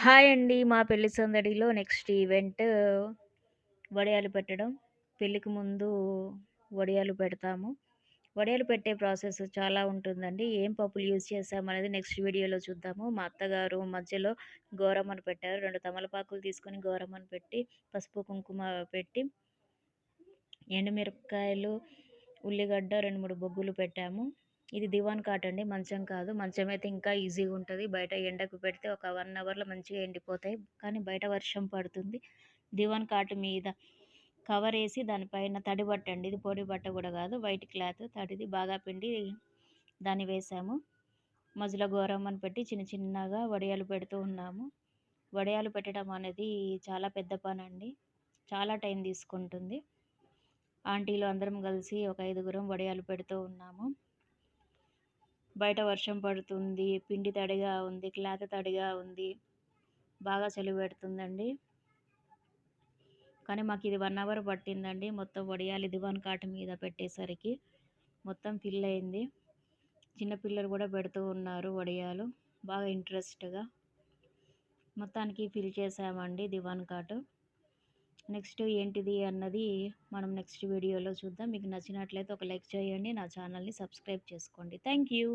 Hi అండి. మా పెళ్ళి సందడిలో నెక్స్ట్ ఈవెంట్ వడియాలు పెట్టడం. పెళ్ళికి ముందు వడియాలు పెడతాము. వడియాలు పెట్టే ప్రాసెస్ చాలా ఉంటుందండి. ఏం పప్పులు యూజ్ చేసామనేది నెక్స్ట్ వీడియోలో చూద్దాము. మా అత్తగారు మధ్యలో గోరమ్మను పెట్టారు. రెండు తమలపాకులు తీసుకొని గోరమ్మను పెట్టి, పసుపు, కుంకుమ పెట్టి, ఎండుమిరపకాయలు, ఉల్లిగడ్డ, 2, 3 బొగ్గులు పెట్టాము. ఇది దివాన్ కాట్ అండి. మంచం కాదు. మంచం అయితే ఇంకా ఈజీగా ఉంటుంది బయట ఎండకు పెడితే ఒక వన్ అవర్‌లో మంచిగా ఎండిపోతాయి. కానీ బయట వర్షం పడుతుంది. దివాన్ కాట్ మీద కవర్ వేసి దానిపైన తడి బట్ట అండి. ఇది పొడి బట్ట కూడా కాదు. వైట్ క్లాత్ తడిది బాగా పిండి దాన్ని వేసాము. మధ్యలో గోరమ్మని పెట్టి చిన్న చిన్నగా వడియాలు పెడుతూ ఉన్నాము. వడియాలు పెట్టడం అనేది చాలా పెద్ద పని అండి చాలా టైం తీసుకుంటుంది. ఆంటీలు అందరం కలిసి ఒక ఐదుగురం వడియాలు పెడుతూ ఉన్నాము. బయట వర్షం పడుతుంది. పిండి తడిగా ఉంది. క్లాత్ తడిగా ఉంది. బాగా చలి పెడుతుందండి. కానీ మాకు ఇది వన్ అవర్ పట్టిందండి. మొత్తం వడియాలి దివాన్ కాట్ మీద పెట్టేసరికి మొత్తం ఫిల్ అయింది. చిన్నపిల్లలు కూడా పెడుతూ ఉన్నారు వడియాలు. బాగా ఇంట్రెస్ట్‌గా. మొత్తానికి ఫిల్ చేసామండి దివాన్ కాటు నెక్స్ట్ ఏంటిది అన్నది మనం నెక్స్ట్ వీడియోలో చూద్దాం. మీకు నచ్చినట్లయితే ఒక లైక్ చేయండి. నా ఛానల్‌ని సబ్స్క్రైబ్ చేసుకోండి. Thank you.